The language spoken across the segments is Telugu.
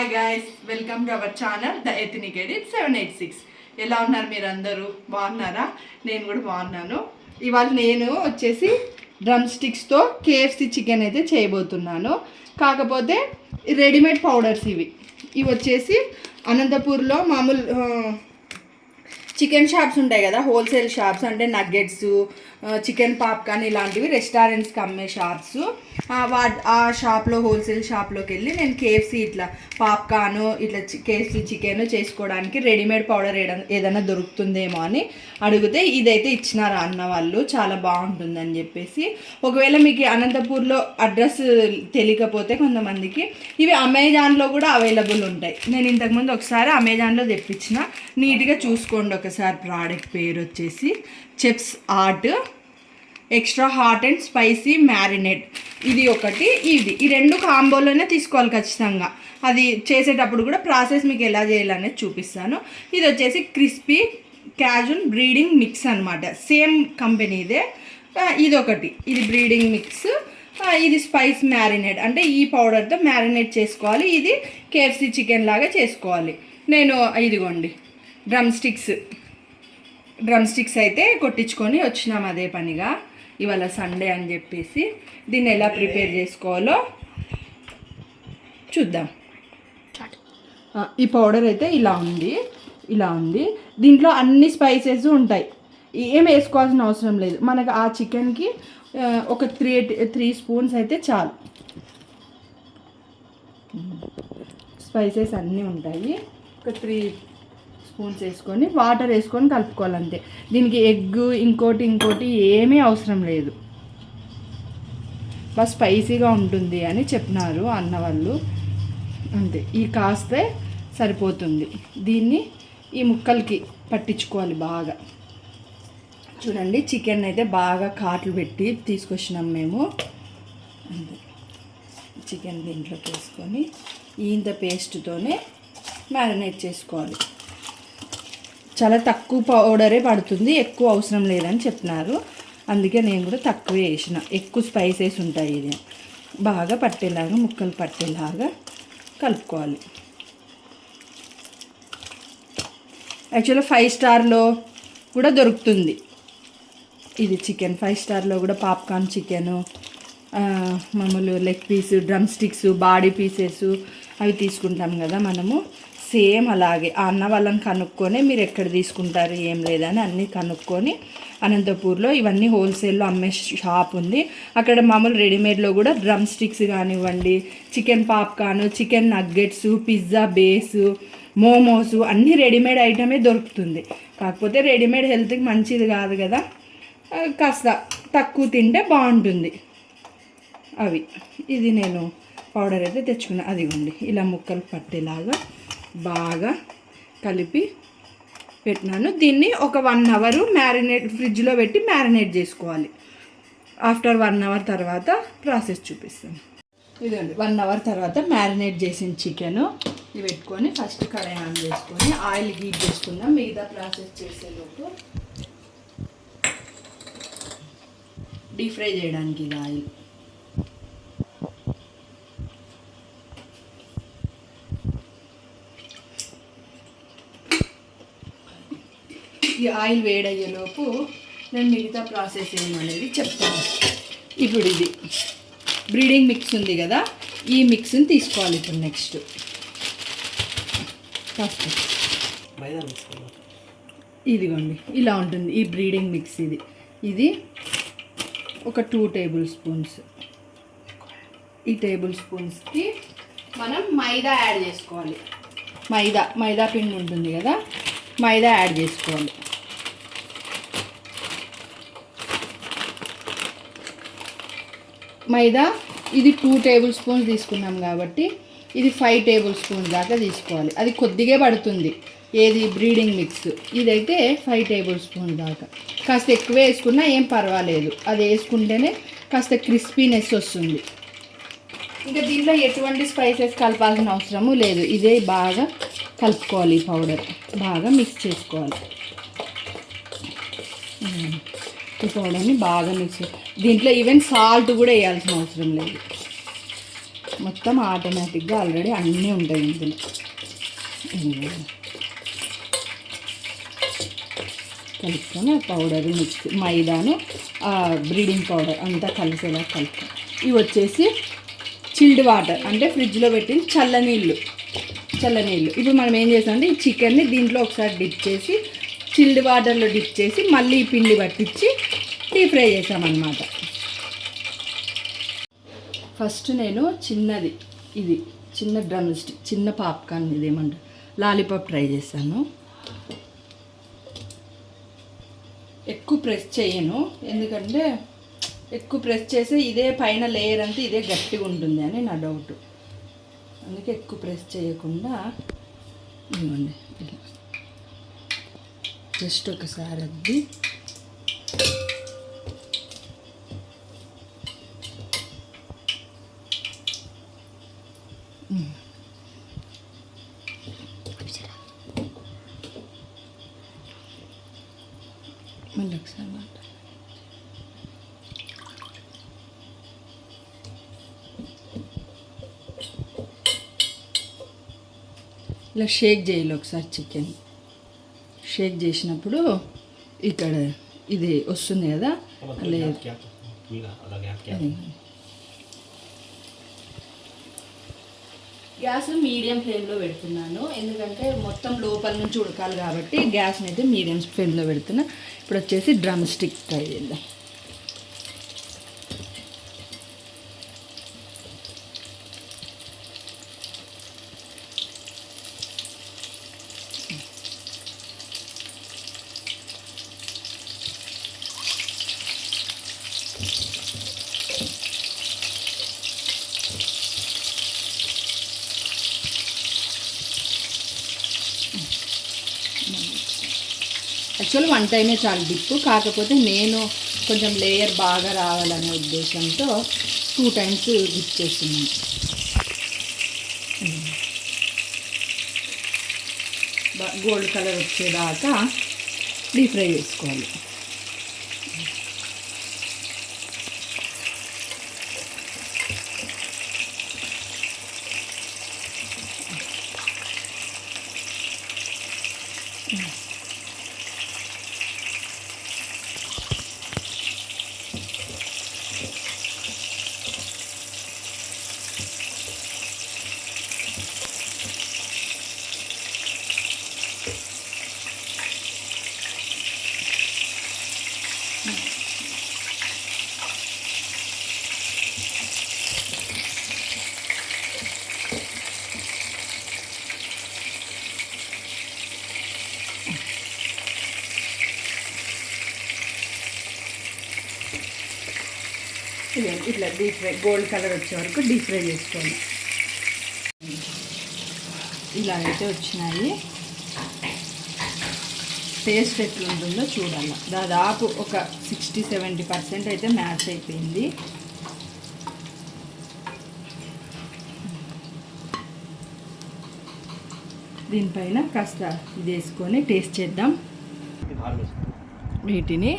Hi guys welcome to our channel the ethnic edit seven eight six ఎలా ఉన్నారు మీరు అందరూ బాగున్నారా? నేను కూడా బాగున్నాను. ఇవాళ నేను వచ్చేసి డ్రమ్ స్టిక్స్తో కేఎఫ్సి చికెన్ అయితే చేయబోతున్నాను. కాకపోతే రెడీమేడ్ పౌడర్స్ ఇవి. ఇవి వచ్చేసి అనంతపూర్లో మామూలు చికెన్ షాప్స్ ఉంటాయి కదా హోల్సేల్ షాప్స్ అంటే నగ్గెట్స్ చికెన్ పాప్కార్న్ ఇలాంటివి రెస్టారెంట్స్కి అమ్మే షాప్స్ వా ఆ షాప్లో హోల్సేల్ షాప్లోకి వెళ్ళి నేను కేఎఫ్సి ఇట్లా పాప్కార్న్ ఇట్లా కేఎఫ్సీ చికెన్ చేసుకోవడానికి రెడీమేడ్ పౌడర్ ఏదైనా దొరుకుతుందేమో అని అడిగితే ఇదైతే ఇచ్చినారా అన్న వాళ్ళు చాలా బాగుంటుందని చెప్పేసి. ఒకవేళ మీకు అనంతపూర్లో అడ్రస్ తెలియకపోతే కొంతమందికి ఇవి అమెజాన్లో కూడా అవైలబుల్ ఉంటాయి. నేను ఇంతకుముందు ఒకసారి అమెజాన్లో తెప్పించిన నీట్గా చూసుకోండి ఒకసారి ప్రోడక్ట్ పేరు వచ్చేసి chefs art extra hot and spicy marinate ఇది ఒకటి ఇది. ఈ రెండు కాంబోలోనే తీసుకోవాలి ఖచ్చితంగా. అది చేసేటప్పుడు కూడా ప్రాసెస్ మీకు ఎలా చేయాలనేది చూపిస్తాను. ఇది వచ్చేసి క్రిస్పీ క్యాజున్ బ్రీడింగ్ మిక్స్ అనమాట సేమ్ కంపెనీదే ఇదే. ఇది ఒకటి. ఇది బ్రీడింగ్ మిక్స్. ఇది స్పైస్ మ్యారినేట్. అంటే ఈ పౌడర్తో మ్యారినేట్ చేసుకోవాలి. ఇది కేఎఫ్సి చికెన్ లాగా చేసుకోవాలి. నేను ఇదిగోండి డ్రమ్ స్టిక్స్ డ్రమ్ స్టిక్స్ అయితే కొట్టించుకొని వచ్చినాం అదే పనిగా. ఇవాళ సండే అని చెప్పేసి దీన్ని ఎలా ప్రిపేర్ చేసుకోవాలో చూద్దాం. ఈ పౌడర్ అయితే ఇలా ఉంది ఇలా ఉంది. దీంట్లో అన్ని స్పైసెస్ ఉంటాయి. ఏం వేసుకోవాల్సిన అవసరం లేదు. మనకు ఆ చికెన్కి ఒక త్రీ త్రీ స్పూన్స్ అయితే చాలు. స్పైసెస్ అన్నీ ఉంటాయి. ఒక త్రీ స్పూన్స్ వేసుకొని వాటర్ వేసుకొని కలుపుకోవాలి అంతే దీనికి ఎగ్ ఇంకోటి ఇంకోటి ఏమీ అవసరం లేదు. బాగా స్పైసీగా ఉంటుంది అని చెప్పినారు అన్న వాళ్ళు అంతే. ఈ కాస్తే సరిపోతుంది. దీన్ని ఈ ముక్కలకి పట్టించుకోవాలి బాగా. చూడండి చికెన్ అయితే బాగా కాట్లు పెట్టి తీసుకొచ్చినాం మేము. అంతే. చికెన్ దీంట్లోకి వేసుకొని ఇంత పేస్ట్తోనే మ్యారినేట్ చేసుకోవాలి. చాలా తక్కువ పౌడరే పడుతుంది. ఎక్కువ అవసరం లేదని చెప్పినారు. అందుకే నేను కూడా తక్కువే వేసిన. ఎక్కువ స్పైసెస్ ఉంటాయి ఇది. బాగా పట్టేలాగా ముక్కలు పట్టేలాగా కలుపుకోవాలి. యాక్చువల్గా ఫైవ్ స్టార్లో కూడా దొరుకుతుంది. ఇది చికెన్ ఫైవ్ స్టార్లో కూడా పాప్కార్న్ చికెను మామూలు leg piece drumsticks body pieces అవి తీసుకుంటాం కదా మనము. సేమ్ అలాగే ఆ అన్న వాళ్ళని కనుక్కొని మీరు ఎక్కడ తీసుకుంటారు ఏం లేదని అన్నీ కనుక్కొని అనంతపూర్లో ఇవన్నీ హోల్సేల్లో అమ్మే షాప్ ఉంది. అక్కడ మామూలు రెడీమేడ్లో కూడా డ్రమ్ స్టిక్స్ కానివ్వండి chicken popcorn chicken nuggets pizza base momos అన్నీ రెడీమేడ్ ఐటమే దొరుకుతుంది. కాకపోతే రెడీమేడ్ హెల్త్కి మంచిది కాదు కదా. కాస్త తక్కువ తింటే బాగుంటుంది. అవి. ఇది నేను పౌడర్ అయితే తెచ్చుకున్నా. అదిగోండి. ఇలా ముక్కలు పట్టేలాగా బాగా కలిపి పెట్టినాను. దీన్ని ఒక వన్ అవర్ మ్యారినేట్ ఫ్రిడ్జ్లో పెట్టి మ్యారినేట్ చేసుకోవాలి. ఆఫ్టర్ వన్ అవర్ తర్వాత ప్రాసెస్ చూపిస్తాను. ఇదండి వన్ అవర్ తర్వాత మ్యారినేట్ చేసిన చికెన్ ఇవి పెట్టుకొని ఫస్ట్ కడాయి ఆన్ చేసుకొని ఆయిల్ హీట్ చేసుకుందాం మిగతా ప్రాసెస్ చేసేలోపు డీప్ ఫ్రై చేయడానికి ఇది ఆయిల్ ఈ ఆయిల్ వేడయ్యేలోపు నేను మిగతా ప్రాసెస్ ఏమనేది చెప్తాను. ఇప్పుడు ఇది బ్రీడింగ్ మిక్స్ ఉంది కదా ఈ మిక్స్ని తీసుకోవాలి ఇప్పుడు నెక్స్ట్. ఫస్ట్ మైదా వేసుకోవాలి ఇదిగోండి ఇలా ఉంటుంది ఈ బ్రీడింగ్ మిక్స్ ఇది. ఇది ఒక టూ టేబుల్ స్పూన్స్. ఈ టేబుల్ స్పూన్స్కి మనం మైదా యాడ్ చేసుకోవాలి. మైదా మైదా పిండి ఉంటుంది కదా మైదా యాడ్ చేసుకోవాలి. మైదా. ఇది టూ టేబుల్ స్పూన్స్ తీసుకున్నాం కాబట్టి ఇది ఫైవ్ టేబుల్ స్పూన్స్ దాకా తీసుకోవాలి. అది కొద్దిగా పడుతుంది. ఏది? బ్రీడింగ్ మిక్స్ ఇదైతే ఫైవ్ టేబుల్ స్పూన్ దాకా. కాస్త ఎక్కువ వేసుకున్నా ఏం పర్వాలేదు. అది వేసుకుంటేనే కాస్త క్రిస్పీనెస్ వస్తుంది. ఇంకా దీంట్లో ఎటువంటి స్పైసెస్ కలపాల్సిన అవసరము లేదు. ఇదే బాగా కలుపుకోవాలి ఈ పౌడర్ బాగా మిక్స్ చేసుకోవాలి. ఈ పౌడర్ని బాగా మిక్స్ దీంట్లో ఈవెన్ సాల్ట్ కూడా వేయాల్సిన అవసరం లేదు. మొత్తం ఆటోమేటిక్గా ఆల్రెడీ అన్నీ ఉంటాయి ఇందులో. కలుపుకొని పౌడర్ మిక్స్ మైదాను బ్రీడింగ్ పౌడర్ అంతా కలిసేలా కలుపు ఇవి వచ్చేసి చిల్డ్ వాటర్ అంటే ఫ్రిడ్జ్లో పెట్టిన చల్లనీళ్ళు. చల్లనీళ్ళు. ఇప్పుడు మనం ఏం చేసామంటే ఈ చికెన్ని దీంట్లో ఒకసారి డిప్ చేసి చిల్డ్ వాటర్లో డిప్ చేసి మళ్ళీ పిండి పట్టించి డీప్ ఫ్రై చేసామన్నమాట ఫస్ట్ నేను చిన్నది ఇది చిన్న డ్రమ్ స్టిక్ చిన్న పాప్కార్న్ ఇది ఏమంటారు లాలీపాప్ ట్రై చేస్తాను ఎక్కువ ప్రెస్ చేయను ఎందుకంటే ఎక్కువ ప్రెస్ చేస్తే ఇదే పైన లేయర్ అంతా ఇదే గట్టిగా ఉంటుంది అని నా డౌట్. అందుకే ఎక్కువ ప్రెస్ చేయకుండా ఇవ్వండి జస్ట్ ఒకసారి అద్ది. మళ్ళీ ఒకసారి మాట ఇలా షేక్ చేయాలి ఒకసారి చికెన్. షేక్ చేసినప్పుడు ఇక్కడ ఇది వస్తుంది కదా? లేదు. గ్యాస్ మీడియం ఫ్లేమ్లో పెడుతున్నాను. ఎందుకంటే మొత్తం లోపల నుంచి ఉడకాలి కాబట్టి గ్యాస్ని అయితే మీడియం ఫ్లేమ్లో పెడుతున్నా. ఇప్పుడు వచ్చేసి డ్రమ్ స్టిక్ ట్రై చేద్దాం. యాక్చువల్ వన్ టైమే చాలు డిప్పు. కాకపోతే నేను కొంచెం లేయర్ బాగా రావాలనే ఉద్దేశంతో టూ టైమ్స్ డిప్ చేస్తున్నాను. గోల్డ్ కలర్ వచ్చేదాకా డీప్ ఫ్రై చేసుకోవాలి. ఇట్లా డీప్ ఫ్రై గోల్డ్ కలర్ వచ్చే వరకు డీప్ ఫ్రై చేసుకోవాలి. ఇలా అయితే వచ్చినాయి. టేస్ట్ ఎట్లుంటుందో చూడాలి. దాదాపు ఒక సిక్స్టీ సెవెంటీ పర్సెంట్ అయితే మ్యాచ్ అయిపోయింది. దీనిపైన కాస్త ఇది వేసుకొని టేస్ట్ చేద్దాం. వీటిని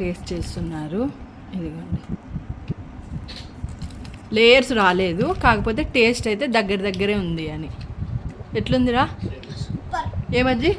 టేస్ట్ చేస్తున్నారు. ఇదిగోండి. లేయర్స్ రాలేదు కాకపోతే టేస్ట్ అయితే దగ్గర దగ్గరే ఉంది అని. ఎట్లుందిరా? ఏమజ్జి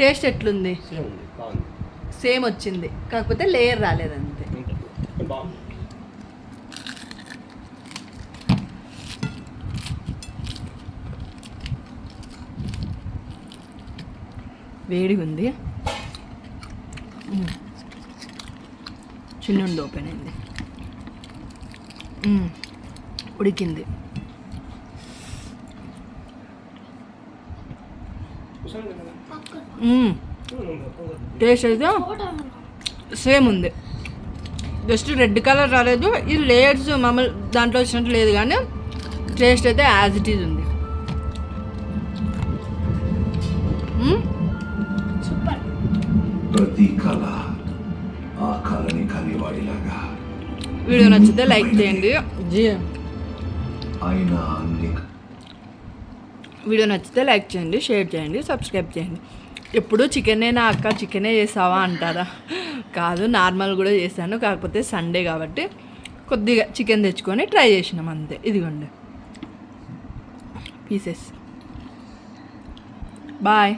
టేస్ట్ ఎట్లుంది? సేమ్ వచ్చింది కాకపోతే లేయర్ రాలేదంతే వేడిగా ఉంది. చిన్నుండి ఓపెన్ అయింది. ఉడికింది. టేస్ట్ అయితే సేమ్ ఉంది. జస్ట్ రెడ్ కలర్ రాలేదు. ఈ లేయర్స్ మామూలు దాంట్లో వచ్చినట్టు లేదు కానీ టేస్ట్ అయితే యాజ్ ఇట్ ఈజ్ ఉంది. మ్మ్? ప్రతి కళ ఆ కళని కనివాడిలాగా. వీడియో నచ్చితే లైక్ చేయండి. జీ ఆయన వీడియో నచ్చితే లైక్ చేయండి షేర్ చేయండి సబ్స్క్రైబ్ చేయండి. ఎప్పుడు చికెనే నా అక్క చికెనే చేసావా అంటారా? కాదు నార్మల్ కూడా చేశాను కాకపోతే సండే కాబట్టి కొద్దిగా చికెన్ తెచ్చుకొని ట్రై చేసినాం అంతే. ఇదిగోండి. పీసెస్. బాయ్.